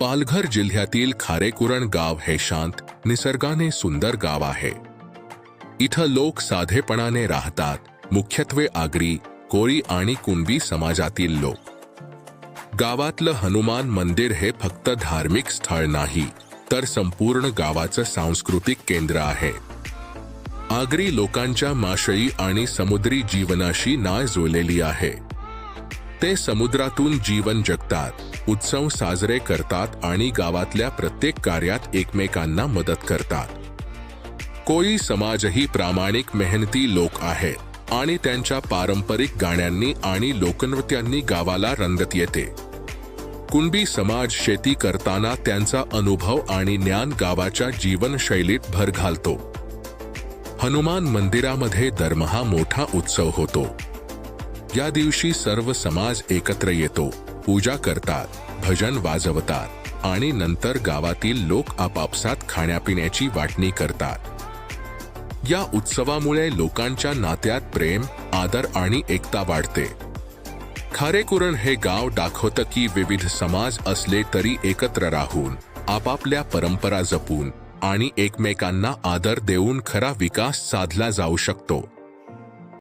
पालघर जिल्ह्यातील खारेकुरण गाव हे शांत निसर्गाने सुंदर गाव आहे. इथं लोक साधेपणाने राहतात मुख्यत्वे आगरी कोळी आणि कुणबी समाजातील लोक. गावातलं हनुमान मंदिर हे फक्त धार्मिक स्थळ नाही तर संपूर्ण गावाचं सांस्कृतिक केंद्र आहे. आगरी लोकांच्या माशळी आणि समुद्री जीवनाशी नाळ जुळलेली आहे. ते समुद्रातून जीवन जगतात उत्सव साजरे करतात आणि गावातल्या प्रत्येक कार्यात एकमेकांना मदत करतात. कोळी समाजही प्रामाणिक मेहनती लोक आहेत आणि त्यांच्या पारंपरिक गाण्यांनी आणि लोकनृत्यांनी गावाला रंगत येते. कुणबी समाज शेती करताना त्यांचा अनुभव आणि ज्ञान गावाच्या जीवनशैलीत भर घालतो. हनुमान मंदिरामध्ये दरमहा मोठा उत्सव होतो. या दिवशी सर्व समाज एकत्र येतो. पूजा करतात भजन वाजवतात आणि नंतर गावातील लोक आपापसात खाण्यापिण्याची वाटणी करतात. या उत्सवामुळे लोकांच्या नात्यात प्रेम आदर आणि एकता वाढते. खारेकुरण हे गाव दाखवतं की विविध समाज असले तरी एकत्र राहून आपापल्या परंपरा जपून आणि एकमेकांना आदर देऊन खरा विकास साधला जाऊ शकतो.